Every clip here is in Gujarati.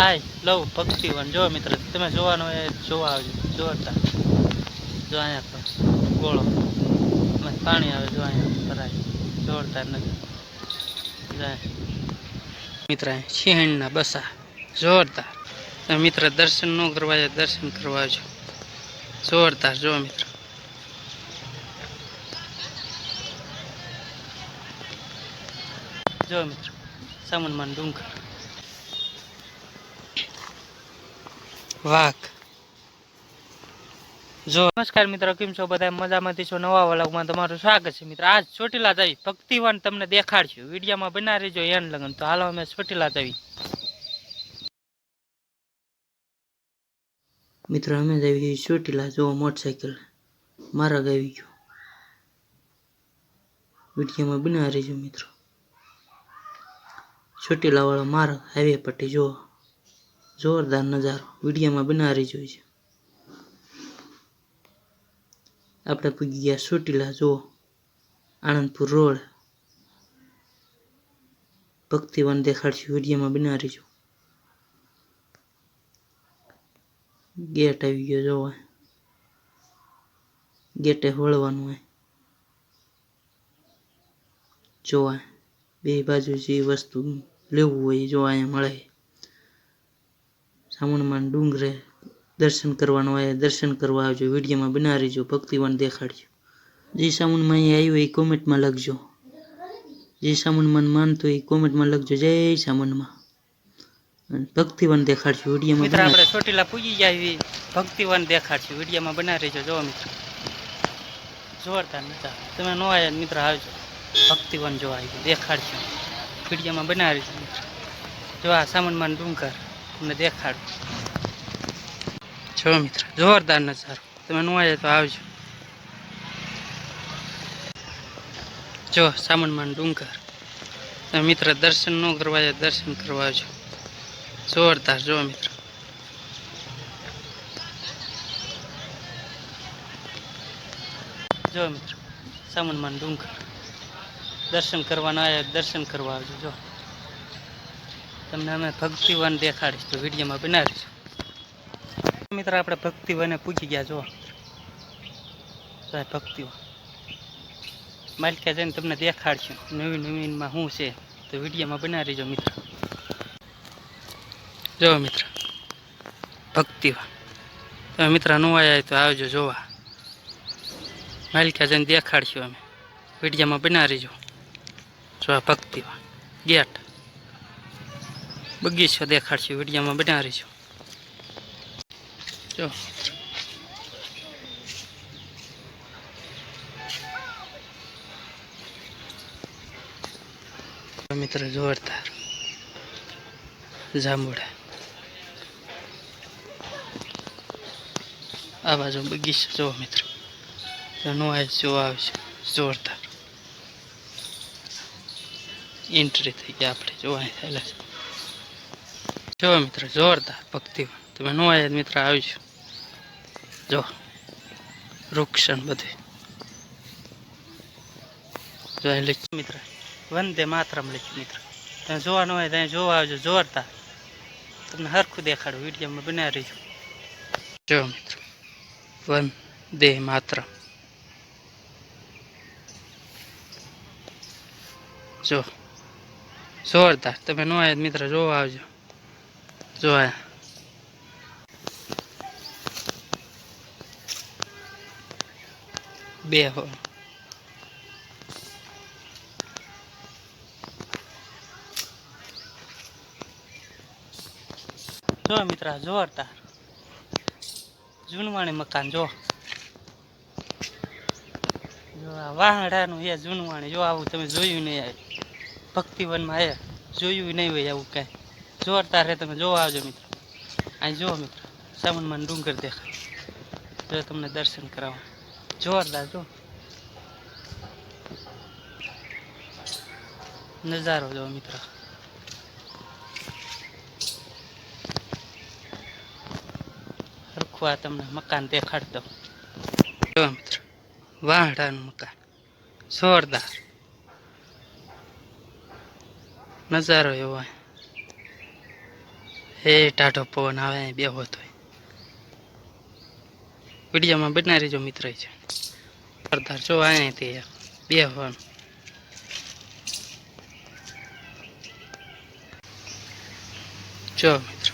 આય લવ ભક્તિવન જો મિત્ર, તમે જોવાનું હોય એ જોવા આવજો. જોતા જો અહીંયા પર ગોળો. એમાં પાણી આવે, જો અહીંયા ભરાય. જોરદાર નજર જાય. મિત્ર, અહીં સિંહણના બસા. જોરદાર. તમે મિત્ર, દર્શન ન કરવા જાય, દર્શન કરવા આવજો. જોરદાર, જો મિત્ર. જો મિત્ર સામનમાન ડુંગર. વાઘ. જો નમસ્કાર મિત્રો કેમ છો બધા? મજામાંથી છો? નવા વલગમાં તમારું સ્વાગત છે. મિત્ર આજ ચોટીલા જઈ ભક્તિવાન તમને દેખાડશું. વિડીયોમાં બના રહેજો એન લગન. તો હાલો અમે ચોટીલા જવી. મિત્રો અમે જઈએ ચોટીલા. જો મોટરસાઇકલ મારા આવી ગયો. વિડીયોમાં બના રહીજો મિત્રો. ચોટીલા વાળો માર્ગ હાઈવે પટ્ટી જુઓ. જોરદાર નજારો વિડીયોમાં બનાવી જોઈએ આપણે પૂગી ગયા સુટીલા, જુઓ. આણંદપુર રોડ. ભક્તિવન દેખાડશું વિડીયોમાં બનાવી જો ગેટ આવી ગયો જોવા ગેટે વળવાનું હોય. જોવા બે બાજુ જે વસ્તુ લેવું હોય એ જો અહીંયા મળે. સામણમાં ડુંગરે દર્શન કરવાનું હોય દર્શન કરવા આવજો. વિડીયોમાં બનાવીજો ભક્તિવાન દેખાડજો. જે સામુનમાં અહીંયા આવ્યો એ કોમેન્ટમાં લખજો. જે સામુનમાં માનતો એ કોમેન્ટમાં લખજો. જય સામુનમાં ભક્તિવન દેખાડશું વિડીયોમાં મિત્રો આપણે ચોટીલા પૂજી જાય ભક્તિવાન દેખાડશું વિડીયોમાં બનાવી રહેજો. જોવો મિત્રો. જોરદાર નતા તમે નો આવ્યા મિત્ર આવજો. ભક્તિવન જોવા આવી દેખાડશું વિડીયોમાં બનાવી છે મિત્ર. જો આ સામાનમાં ડુંગર. તમને દેખાડું. જો મિત્ર, જોરદાર નજારો. તમે નો આવ્યા તો આવજો. જો સામાનમાં ડુંગર. તમે મિત્ર, દર્શન ન કરવા જાય દર્શન કરવા આવજો. જોરદાર, જો મિત્ર. જો મિત્ર સામાનમાં ડુંગર. દર્શન કરવાના આવ્યા, દર્શન કરવા આવજો, જો. તમને અમે ભક્તિવન દેખાડીશ તો વિડીયોમાં બનાવીશું. મિત્ર, આપણે ભક્તિવને પૂછી ગયા જો ભક્તિવન. માલિકા જઈને તમને દેખાડશું. નવી નવીનમાં શું છે તો વિડીયોમાં બનાવી જો મિત્ર. જો મિત્ર. ભક્તિવન. તમે મિત્ર ન આવ્યા તો આવજો, જોવા. માલિકા જઈને દેખાડશું અમે. વિડીયોમાં બનાવી જો આ ભક્તિમાં ગેટ. બગીચો દેખાડશું, વિડીયોમાં બનાવીશું જો. મિત્ર, જોરદાર. જાંબુડા. આ બાજુ બગીચો જો મિત્ર. નો આવે જોવા આવશે જોરદાર. એન્ટ્રી થઈ ગયા આપણે જોવા થયેલા છે જો મિત્ર જોરદાર, ભક્તિ. તમે નો આવ્યા મિત્ર આવીશું જો વૃક્ષણ બધું જો અહીં લખ્યું મિત્ર. વંદે માતરમ લખ્યું મિત્ર. તમે જોવા ન હોય, ત્યાં જોવા આવજો. જોરદાર. તમને હરખું દેખાડું, વિડીયોમાં બનાવી રહીશું જો, મિત્ર. વંદે માત્ર જો. જોરદાર. તમે નો આવ્યા મિત્ર, જોવા આવજો. જો બે હો જો મિત્ર, જોરદાર. જૂનવાણી મકાન, જો. વાહડાનું એ જૂનવાણી, જો આવું તમે જોયું નહીં ભક્તિવનમાં એ જોયું નહીં હોય આવું કાંઈ. જોરદાર છે, તમે જોવા આવજો મિત્રો. અહીં જુઓ મિત્રો સામાનમાં ડુંગર દેખાય. જો તમને દર્શન કરાવો. જોરદાર, જો. નજારો જો મિત્રો. હરખું આ તમને મકાન દેખાડ દઉં જો મિત્રો વાહડાનું મકાન. જોરદાર. નજારો એવો હે, ટાઢો પવન આવે બે હોત હોય વિડીયોમાં બના રહેજો, મિત્ર છે. અડધા જો અહીંયા તે બે હોન જો, મિત્ર.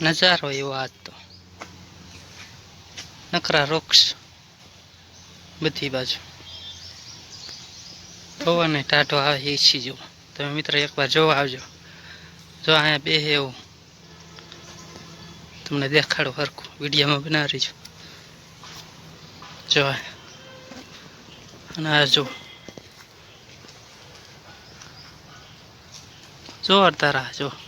નજારો એવો આજ તો. નકરા વૃક્ષ. બધી બાજુ. પવન ટાટો આવે ઈચ્છી જુઓ. તમે મિત્ર એકવાર જોવા આવજો. જો અહીંયા બે એવું. તમને દેખાડો હરખું. વિડીયોમાં બનાવી છું જો અને આ જો જોરદાર આ જો જો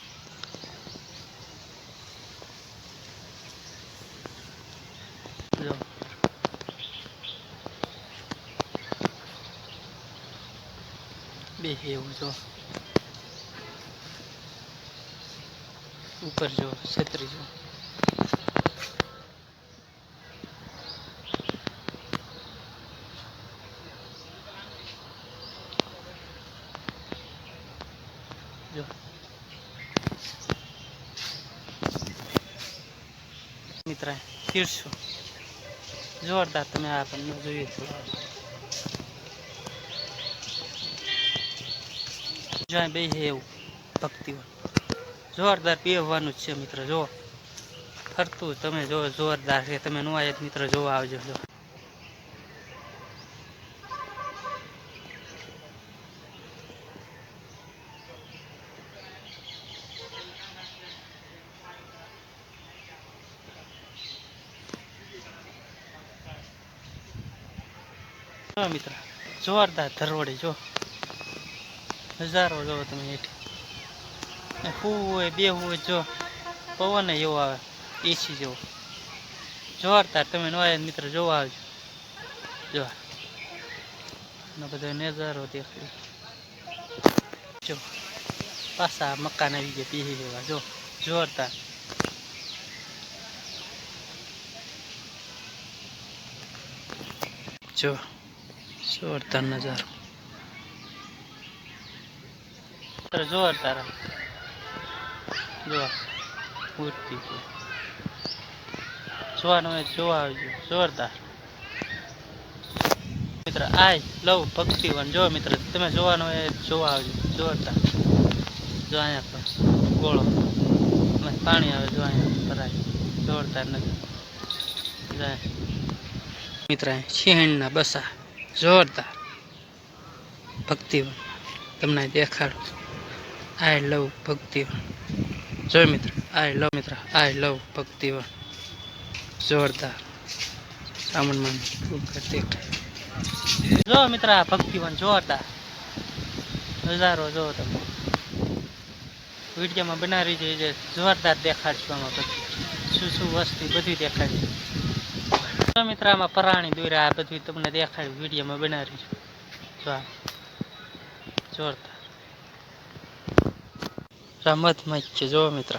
એવું જો ઉપર જો છત્રી જો. જો. મિત્ર તીરશું જોરદાર તમે આ જોઈએ ન જોયું બે છે એવું ભક્તિઓ જોરદાર પીવવાનું જ છે મિત્ર જો ફરતું તમે જો જોરદાર છે. તમે નો મિત્ર જોવા આવજો જો મિત્ર, જોરદાર ધરવડી જો નજારો જો તમે હેઠી હું હોય બેહવું હોય, જો પવન એવો આવે એસી જેવો. જોરદાર તમે નવા મિત્ર જોવા આવજો. જો. બધો નજારો દેખાય. જો. પાછા મકાન આવી ગયા, પીહી જેવા જો. જોરદાર. જો. જોરદાર નજારો. મિત્ર જોરદાર જો પૂરતી જોવાનું હોય જોવા આવજો. જોરદાર. મિત્ર, આય લવ ભક્તિવન જો મિત્ર, તમે જોવાનું હોય જોવા આવજો. જોરદાર. જો અહીંયા પણ ગોળો. પાણી આવે જો અહીંયા ભરાય જોરદાર નથી. મિત્ર સિંહણના બસા. જોરદાર. ભક્તિવન તમને દેખાડું. આઈ લવ ભક્તિવન જોય મિત્ર આઈ લવ મિત્ર આઈ લવ ભક્તિવન જોરદાર સામનમાં દેખાય જો મિત્ર ભક્તિવન જોરદાર. નજારો જો તમે. વિડીયોમાં બનાવી જોઈએ જોરદાર દેખાડશું આમાં બધું. શું શું વસ્તુ બધું દેખાડશું. જો મિત્ર, આમાં પરાણી દોર્યા આ બધું તમને દેખાડ્યું વિડીયોમાં બનાવી જો જોરદાર. રમતમાં જ છે જો મિત્ર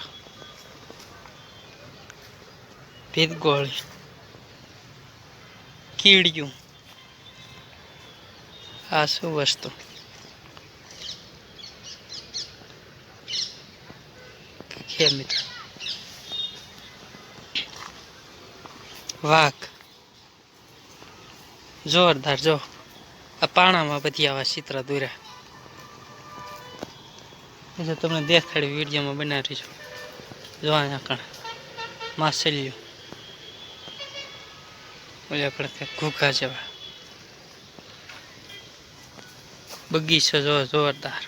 ભીત ગોળી કીડિયું આ શું વસ્તુ છે મિત્ર વાઘ જોરદાર જો આ પાણામાં બધી આવા ચિત્ર દોર્યા એટલે તમને દેખાડી વિડીયોમાં બનાવી છું. જોવા અહીંયા કણ માસલ્યું ઓલા કંઈક ઘૂઘા જેવા. બગીચો જો, જોરદાર.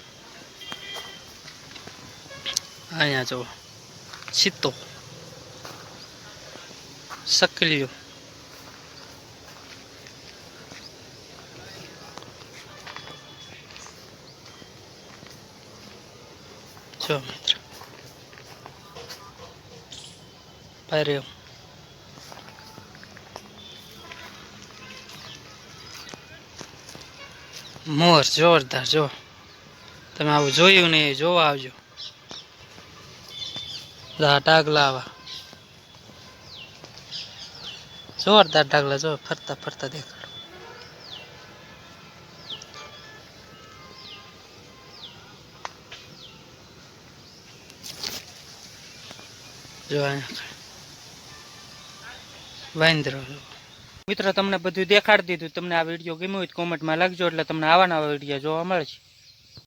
અહીંયા જો ચિત્તો. સકલિયું જો મિત્ર પાર્યો મોર, જોરદાર, જો. તમે આવું જોયું નહીં જોવા આવજો. ટાકલા આવા જોરદાર ડાગલા જો, ફરતા ફરતા દેખાડો. જો અહીંયા વાંદરો. મિત્રો, તમને બધું દેખાડી દીધું. તમને આ વીડિયો ગમ્યો હોય કોમેન્ટમાં લખજો એટલે તમને આવા નવા વીડિયો જોવા મળશે.